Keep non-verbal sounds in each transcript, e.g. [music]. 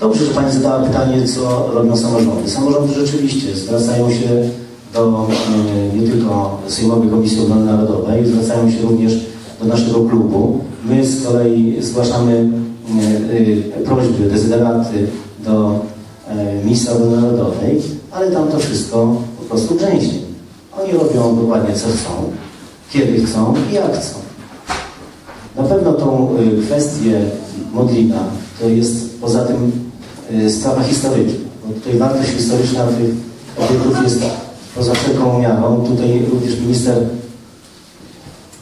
Dobrze, że Pani zadała pytanie, co robią samorządy. Samorządy rzeczywiście zwracają się do e, nie tylko Sejmowej Komisji Obrony Narodowej, zwracają się również do naszego klubu. My z kolei zgłaszamy e, e, prośby, dezyderaty do Ministra Obrony Narodowej, ale tam to wszystko po prostu grzęźnie. Oni robią dokładnie co chcą, kiedy chcą i jak chcą. Na pewno tą kwestię Modlina to jest poza tym sprawa historyczna. Bo tutaj wartość historyczna tych obiektów jest poza wszelką miarą. Tutaj również minister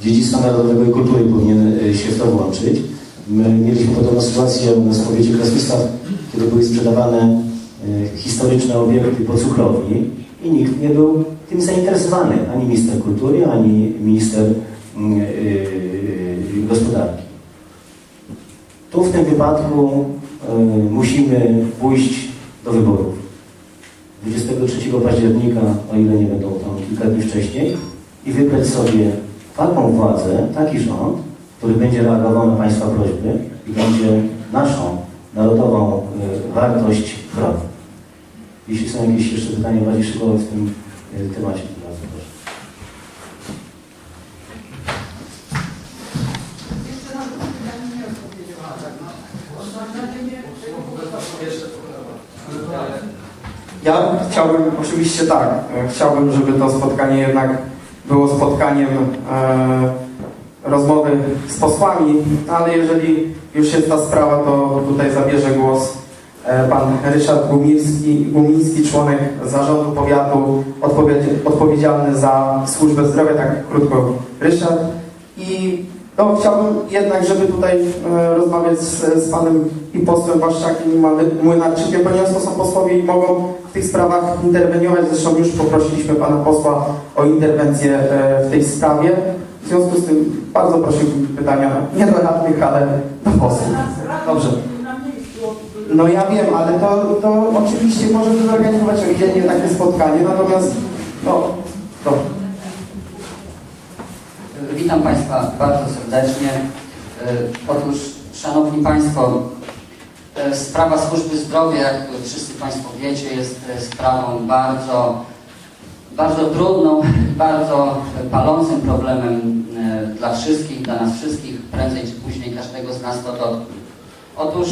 Dziedzictwa Narodowego i Kultury powinien e, się w to włączyć. My mieliśmy podobną sytuację na spowiedzi Krasnista, kiedy były sprzedawane e, historyczne obiekty po cukrowi i nikt nie był tym zainteresowany, ani minister kultury, ani minister mm, gospodarki. Tu w tym wypadku musimy pójść do wyborów. 23 października, o ile nie będą tam kilka dni wcześniej, i wybrać sobie taką władzę, taki rząd, który będzie reagował na Państwa prośby i będzie naszą narodową y, wartość chronił. Jeśli są jakieś jeszcze pytania bardziej szczegółowe w tym y, temacie, to bardzo proszę. Ja chciałbym, oczywiście tak, e, chciałbym, żeby to spotkanie jednak było spotkaniem e, rozmowy z posłami, ale jeżeli już jest ta sprawa, to tutaj zabierze głos e, pan Ryszard Gumiński, Gumiński członek zarządu powiatu odpowiedzialny za służbę zdrowia, tak krótko Ryszard. I no, chciałbym jednak, żeby tutaj e, rozmawiać z, z panem i posłem Waszczakiem i Młynarczykiem, ponieważ to są posłowie i mogą w tych sprawach interweniować. Zresztą już poprosiliśmy pana posła o interwencję e, w tej sprawie. W związku z tym bardzo prosiłbym pytania nie do radnych, ale do posłów. Dobrze. No ja wiem, ale to, to oczywiście możemy zorganizować oddzielnie takie spotkanie, natomiast no, dobrze. Witam Państwa bardzo serdecznie. E, otóż, Szanowni Państwo, e, sprawa służby zdrowia, jak wszyscy Państwo wiecie, jest e, sprawą bardzo, bardzo trudną, [laughs] bardzo palącym problemem dla wszystkich, dla nas wszystkich, prędzej czy później każdego z nas to dotknie. Otóż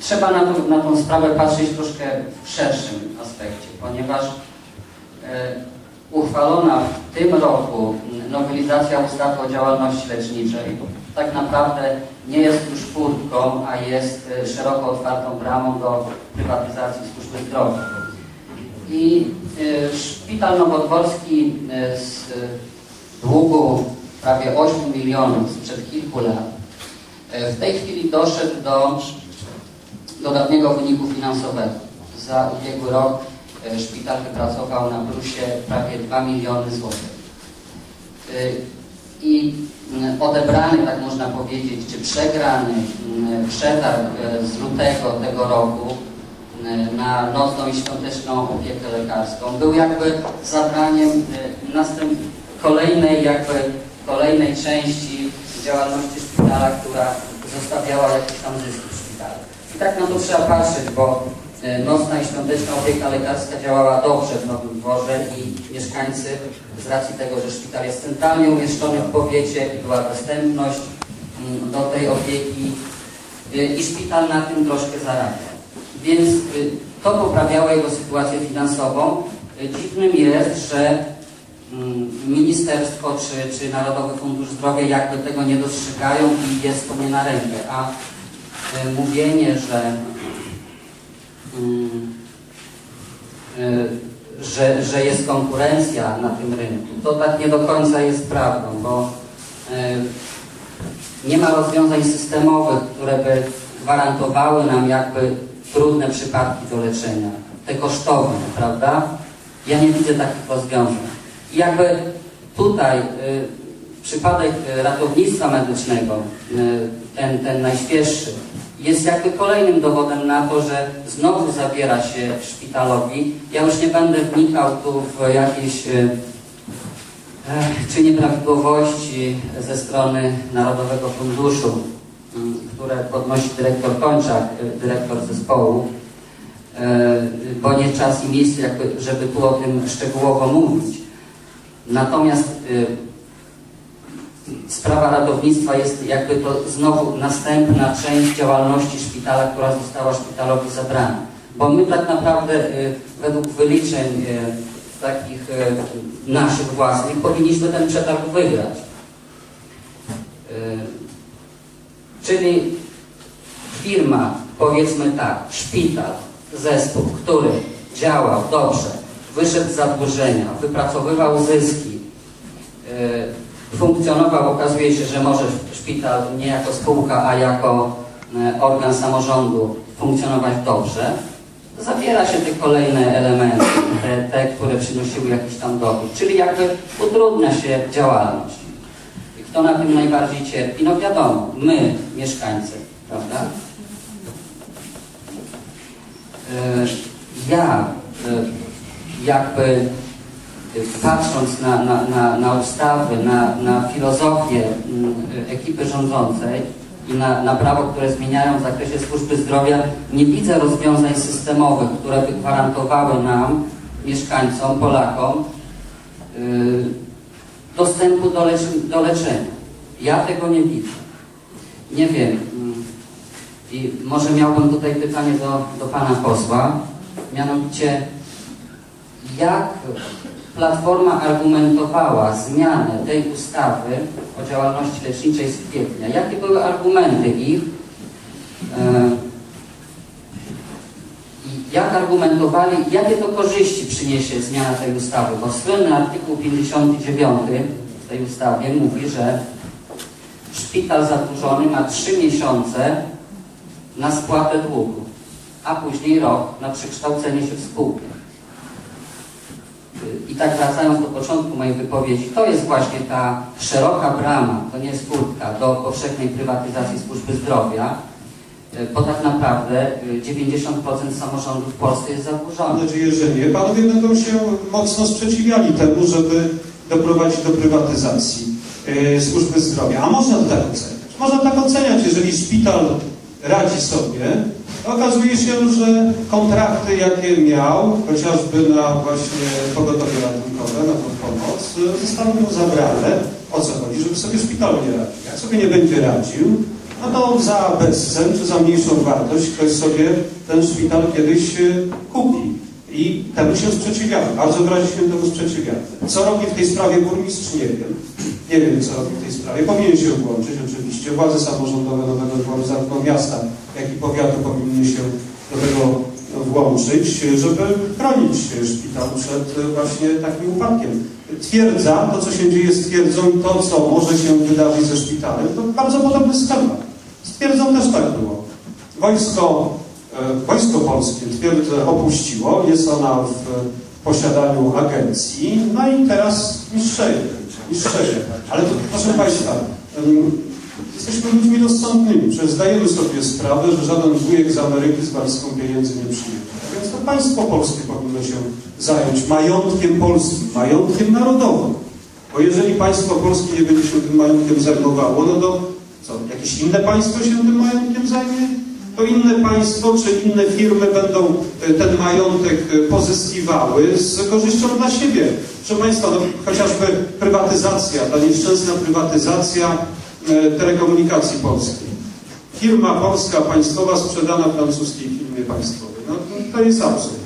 trzeba na, to, na tą sprawę patrzeć troszkę w szerszym aspekcie, ponieważ uchwalona w tym roku nowelizacja ustawy o działalności leczniczej tak naprawdę nie jest już furtką, a jest e, szeroko otwartą bramą do prywatyzacji służby zdrowia. I e, szpital nowodworski e, z długu prawie 8 milionów sprzed kilku lat w tej chwili doszedł do dodatniego wyniku finansowego. Za ubiegły rok szpital wypracował na brusie prawie 2 miliony złotych. I y, odebrany, tak można powiedzieć, czy przegrany y, przetarg z lutego tego roku na nocną i świąteczną opiekę lekarską był jakby zabraniem następ kolejnej jakby kolejnej części działalności szpitala, która zostawiała jakieś tam zyski w szpitalu. I tak na to trzeba patrzeć, bo E, nocna i świąteczna opieka lekarska działała dobrze w Nowym Dworze i mieszkańcy z racji tego, że szpital jest centralnie umieszczony w powiecie i była dostępność mm, do tej opieki e, i szpital na tym troszkę zarabia. Więc e, to poprawiało jego sytuację finansową. Dziwnym jest, że mm, ministerstwo czy, czy Narodowy Fundusz Zdrowia jakby tego nie dostrzegają i jest to nie na rękę. A mówienie, że że, że jest konkurencja na tym rynku. To tak nie do końca jest prawdą, bo y, nie ma rozwiązań systemowych, które by gwarantowały nam jakby trudne przypadki do leczenia, te kosztowne, prawda? Ja nie widzę takich rozwiązań. I jakby tutaj y, przypadek ratownictwa medycznego, ten, ten najświeższy, jest jakby kolejnym dowodem na to, że znowu zabiera się szpitalowi. Ja już nie będę wnikał tu w jakieś e, czy nieprawidłowości ze strony Narodowego Funduszu, które które podnosi dyrektor Kończak, y, dyrektor zespołu, y, bo nie czas i miejsce, żeby tu o tym szczegółowo mówić. Natomiast y, sprawa ratownictwa jest jakby to znowu następna część działalności szpitala, która została szpitalowi zabrana. Bo my tak naprawdę y, według wyliczeń y, takich y, naszych własnych powinniśmy ten przetarg wygrać. Czyli firma, powiedzmy tak, szpital, zespół, który działał dobrze, wyszedł z zadłużenia, wypracowywał zyski, funkcjonował, okazuje się, że może szpital nie jako spółka, a jako y, organ samorządu funkcjonować dobrze, zabiera się te kolejne elementy, te, te, które przynosiły jakiś tam dochód, czyli jakby utrudnia się działalność. I kto na tym najbardziej cierpi? No wiadomo, my, mieszkańcy, prawda? E, Ja e, jakby e, patrząc na, na, na, na ustawy, na, na filozofię mm, ekipy rządzącej i na, na prawo, które zmieniają w zakresie służby zdrowia, nie widzę rozwiązań systemowych, które by gwarantowały nam, mieszkańcom, Polakom, y, dostępu do, lecz do leczenia. Ja tego nie widzę. Nie wiem. mm, I może miałbym tutaj pytanie do, do pana posła. Mianowicie, jak Platforma argumentowała zmianę tej ustawy o działalności leczniczej z kwietnia? Jakie były argumenty ich? E, jak argumentowali, jakie to korzyści przyniesie zmiana tej ustawy? Bo słynny artykuł 59 w tej ustawie mówi, że szpital zadłużony ma 3 miesiące na spłatę długu, a później rok na przekształcenie się w spółkę. I tak wracając do początku mojej wypowiedzi, to jest właśnie ta szeroka brama, to nie jest furtka, do powszechnej prywatyzacji służby zdrowia, y, bo tak naprawdę y, 90% samorządów w Polsce jest zadłużonych. że nie. Panowie będą się mocno sprzeciwiali temu, żeby doprowadzić do prywatyzacji e, służby zdrowia. A można to tak oceniać. Można tak oceniać, jeżeli szpital radzi sobie, okazuje się, że kontrakty, jakie miał, chociażby na właśnie pogotowie ratunkowe, na pomoc, zostały mu zabrane. O co chodzi? Żeby sobie szpital nie radził. Jak sobie nie będzie radził, no to za bezcen czy za mniejszą wartość ktoś sobie ten szpital kiedyś e, kupi. I temu się sprzeciwiamy. Bardzo wyraźnie się temu sprzeciwiamy. Co robi w tej sprawie burmistrz? Nie wiem. Nie wiem, co robi w tej sprawie. Powinien się włączyć oczywiście. Władze samorządowe Nowego Dworu, zarówno miasta, jak i powiatu powinny się do tego włączyć, żeby chronić szpital przed właśnie takim upadkiem. Twierdza, to co się dzieje z twierdzą i to, co może się wydarzyć ze szpitalem, to bardzo podobny schemat. Z twierdzą też tak było. Wojsko, Wojsko Polskie twierdzę opuściło, jest ona w posiadaniu agencji, no i teraz niższeje, niższeje. Ale to, proszę Państwa, jesteśmy ludźmi rozsądnymi, przecież zdajemy sobie sprawę, że żaden wujek z Ameryki z walizką pieniędzy nie przyjedzie. A Więc to państwo polskie powinno się zająć majątkiem polskim, majątkiem narodowym. Bo jeżeli państwo polskie nie będzie się tym majątkiem zajmowało, no to co, jakieś inne państwo się tym majątkiem zajmie? To inne państwo czy inne firmy będą e, ten majątek e, pozyskiwały z korzyścią dla siebie. Proszę Państwa, no, chociażby prywatyzacja, ta nieszczęsna prywatyzacja e, telekomunikacji polskiej. Firma polska państwowa sprzedana francuskiej firmie państwowej. No, to jest absurd.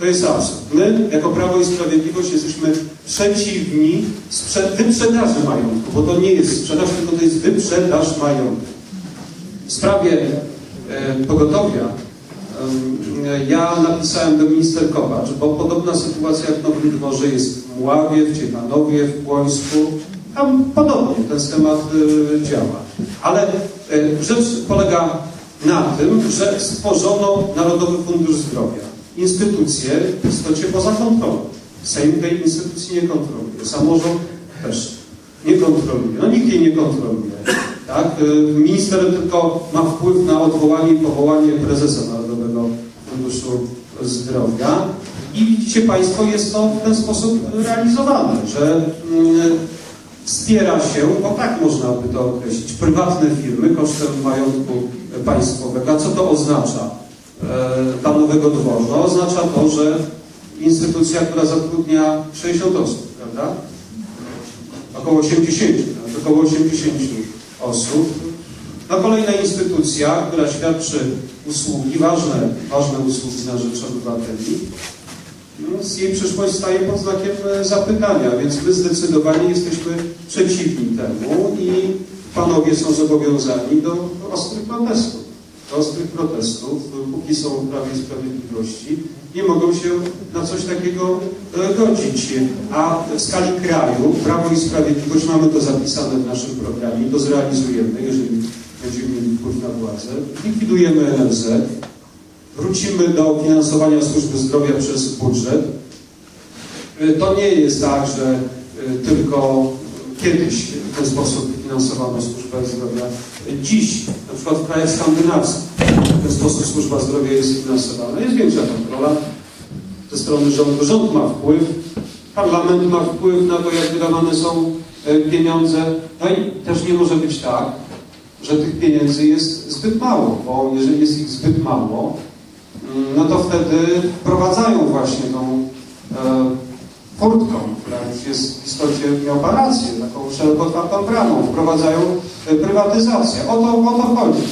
To jest absurd. My, jako Prawo i Sprawiedliwość, jesteśmy przeciwni wyprzedaży majątku, bo to nie jest sprzedaż, tylko to jest wyprzedaż majątku. W sprawie pogotowia ja napisałem do minister Kowacz, bo podobna sytuacja jak w Nowym Dworze jest w Mławie, w Ciechanowie, w Płońsku. Tam podobnie ten schemat e, działa. Ale e, rzecz polega na tym, że stworzono Narodowy Fundusz Zdrowia. Instytucje w istocie poza kontrolą. Sejm tej instytucji nie kontroluje. Samorząd też nie kontroluje. No nikt jej nie kontroluje. Tak? Y, Minister tylko ma wpływ na odwołanie i powołanie prezesa Narodowego Funduszu Zdrowia. I widzicie Państwo, jest to w ten sposób realizowane, że mm, wspiera się, bo tak można by to określić, prywatne firmy kosztem majątku państwowego. A co to oznacza e, dla Nowego Dworu? No, oznacza to, że instytucja, która zatrudnia 60 osób, prawda? Około 80, nawet około 80 osób. No kolejna instytucja, która świadczy usługi, ważne, ważne usługi na rzecz obywateli, no, z jej przyszłość staje pod znakiem e, zapytania, więc my zdecydowanie jesteśmy przeciwni temu i panowie są zobowiązani do ostrych protestów. Ostrych protestów, póki są w Prawie Sprawiedliwości, nie mogą się na coś takiego e, godzić. A w skali kraju Prawo i Sprawiedliwość, mamy to zapisane w naszym programie to zrealizujemy, jeżeli będziemy mieli wpływ na władzę. Likwidujemy NFZ, wrócimy do finansowania służby zdrowia przez budżet. Y, To nie jest tak, że y, tylko kiedyś w ten sposób finansowano służbę zdrowia. Dziś, na przykład w krajach skandynawskich, w ten sposób służba zdrowia jest finansowana. Jest większa kontrola ze strony rządu. Rząd ma wpływ, parlament ma wpływ na to, jak wydawane są y, pieniądze. No i też nie może być tak, że tych pieniędzy jest zbyt mało, bo jeżeli jest ich zbyt mało, mm, no to wtedy wprowadzają właśnie tą e, furtką, która jest w istocie miała rację, taką szeroko otwartą bramą, wprowadzają e, prywatyzację. O to, o to chodzi.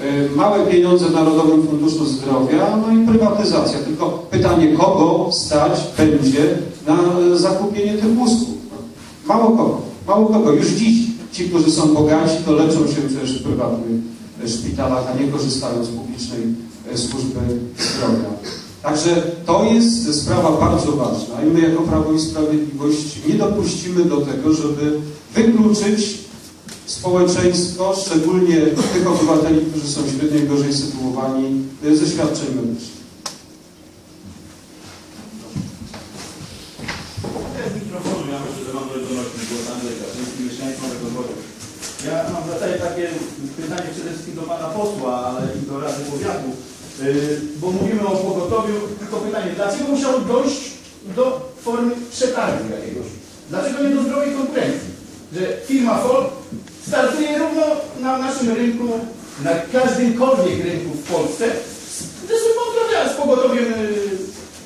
E, małe pieniądze w Narodowym Funduszu Zdrowia, no i prywatyzacja. Tylko pytanie, kogo stać będzie na e, zakupienie tych usług? Mało kogo. Mało kogo. Już dziś ci, którzy są bogaci, to leczą się przecież w prywatnych szpitalach, a nie korzystają z publicznej służby zdrowia. Także to jest sprawa bardzo ważna i my jako Prawo i Sprawiedliwość nie dopuścimy do tego, żeby wykluczyć społeczeństwo, szczególnie tych obywateli, którzy są średnio i gorzej sytuowani, e, ze świadczeń medycznych. Ja mam zasadzie takie pytanie przede wszystkim do Pana Posła, ale i do Rady Powiatu, bo mówimy o pogotowiu, tylko pytanie, dlaczego musiało dojść do formy przetargu jakiegoś? Dlaczego nie do zdrowej konkurencji? Że firma Ford startuje równo na naszym rynku, na każdymkolwiek rynku w Polsce, z, z, pogotowiem yy,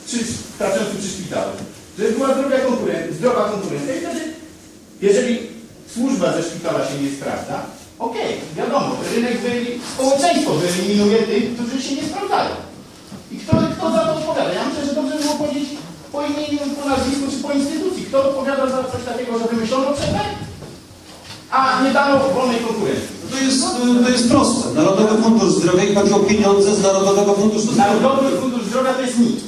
przy, pracującym przy szpitalu. Żeby była zdrowa konkurencja, zdrowa konkurencja i wtedy, jeżeli służba ze szpitala się nie sprawdza, okej, wiadomo, rynek wyeli, społeczeństwo wyeliminuje tych, którzy się nie sprawdzają. I kto, kto za to odpowiada? Ja myślę, że dobrze by było powiedzieć po imieniu, po nazwisku czy po instytucji. Kto odpowiada za coś takiego, że wymyślono przetarg, a nie dano wolnej konkurencji? To jest, to jest proste. Narodowy Fundusz Zdrowia i chodzi o pieniądze z Narodowego Funduszu Zdrowia. Narodowy Fundusz Zdrowia to jest nikt.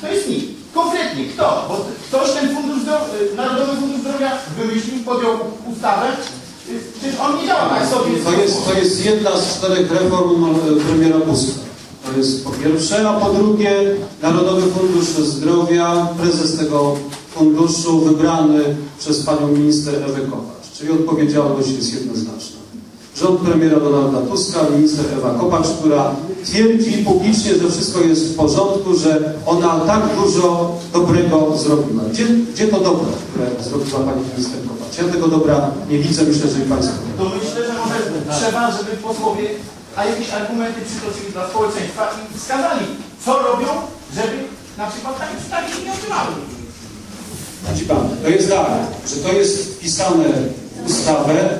To jest nikt. Konkretnie, kto? Bo ktoś ten fundusz zdrowia, Narodowy Fundusz Zdrowia wymyślił, podjął ustawę. Przecież on nie działa sobie. To jest, to jest jedna z czterech reform e, premiera Buzka. To jest po pierwsze, a po drugie Narodowy Fundusz Zdrowia, prezes tego funduszu wybrany przez panią minister Ewę Kopacz, czyli odpowiedzialność jest jednoznaczna. Rząd premiera Donalda Tuska, minister Ewa Kopacz, która twierdzi publicznie, że wszystko jest w porządku, że ona tak dużo dobrego zrobiła. Gdzie, gdzie to dobro, które zrobiła pani minister Kopacz? Ja tego dobra nie widzę, myślę, że i państwo. To myślę, że może trzeba, żeby posłowie, a jakieś argumenty przytoczyli dla społeczeństwa i wskazali, co robią, żeby na przykład takie przypadki nie odbywały. Widzi Pan, to jest tak, że to jest wpisane w ustawę.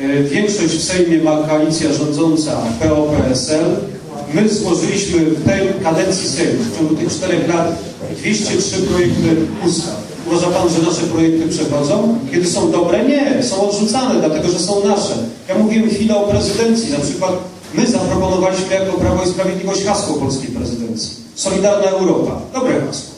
E, Większość w Sejmie ma koalicja rządząca PO-PSL. My złożyliśmy w tej kadencji Sejmu w ciągu tych czterech lat 203 projekty ustaw. Uważa Pan, że nasze projekty przechodzą? Kiedy są dobre? Nie, są odrzucane, dlatego że są nasze. Ja mówiłem chwilę o prezydencji. Na przykład my zaproponowaliśmy jako Prawo i Sprawiedliwość hasło polskiej prezydencji. Solidarna Europa. Dobre hasło.